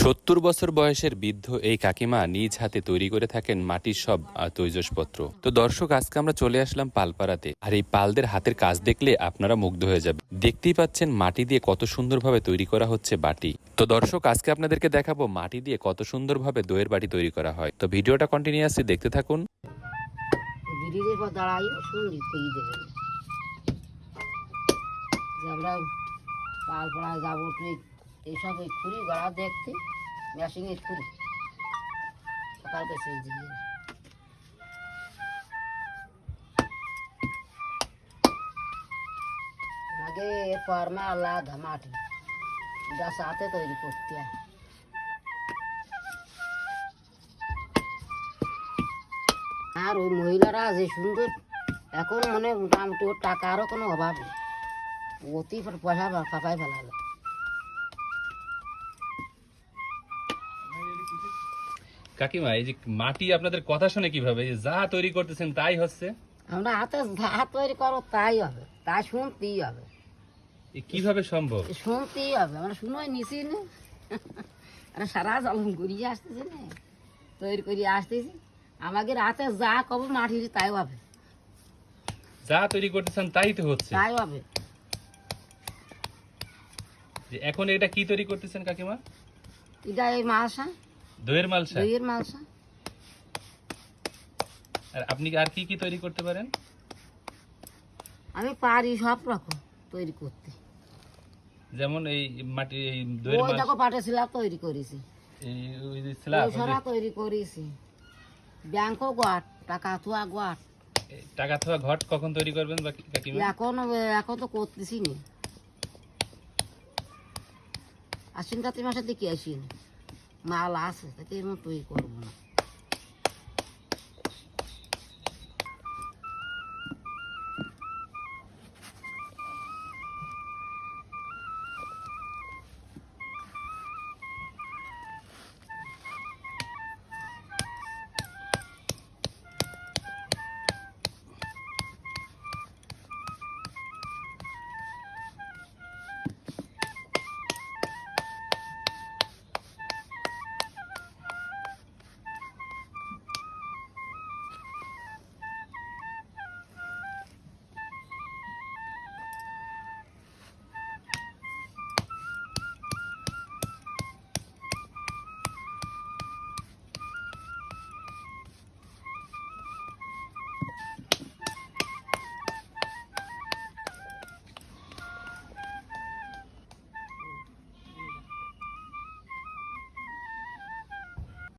সত্তর বছর বয়সের বৃদ্ধ এই কাকিমা নিজ হাতে তৈরি করে থাকেন মাটির সব তৈজসপত্র। তো দর্শক, আজকে আমরা চলে আসলাম পালপাড়াতে। আর এই পালদের হাতের কাজ দেখলে আপনারা মুগ্ধ হয়ে যাবে দেখতেই পাচ্ছেন মাটি দিয়ে কত সুন্দরভাবে তৈরি করা হচ্ছে বাটি। তো দর্শক, আজকে আপনাদেরকে দেখাবো মাটি দিয়ে কত সুন্দরভাবে দইয়ের বাটি তৈরি করা হয়। তো ভিডিওটা কন্টিনিউয়াসলি দেখতে থাকুন। পাড়ায় যাব ঠিক এইসব ওই খুঁড়ি গড়া দেখতে, মেশিনের খুঁড়ি। সকালকে সেই দিকে আগে পরমা আলাদা মাটি যা সাথে তৈরি করতে হয়। আর ওই মহিলারা যে সুন্দর, এখন মনে মোটামুটি ওর টাকারও কোনো অভাব নেই। অতি পয়সা ফাঁকায় ফেলালো কাকিমা এই যে মাটি আপনাদের কথা শুনে কীভাবে যা তৈরি করতেছেন তাই হচ্ছে? আমরা হাতে হাত তৈরি করো তাই হবে তাই শুনতেই হবে। কীভাবে সম্ভব? শুনতেই হবে আমরা শুনোই নিছি না। আমরা সারা জলম ঘুরিয়ে আসতেছি না তৈরি করিয়ে আসতেছি। আমাকে রাতে যা কব মাটির তাই হবে। যা তৈরি করতেছেন তাই তো হচ্ছে। তাই হবে। যে এখন এটা কি তৈরি করতেছেন কাকিমা? এটা এই মালসা। দইয়ের মালসা? দইয়ের মালসা। আর আপনি আর কি কি তৈরি করতে পারেন? আমি পারি সব রকম তৈরি করতে। যেমন এই মাটি এই দইয়ের মালসা দেখো পাটে স্ল্যাব তৈরি করেছি। এই ওই যে স্ল্যাব তৈরি করেছি। ব্যাংকও গোয়াট টাকা থুয়া গোয়াট টাকা থোয়া ঘট কখন তৈরি করবেন বাকি কাকিমা? এখন এখন তো করতেছি নি। আশ্বিন কাতি মাসের দিকে আসিনি। মাল আছে তাতে মতো করব না।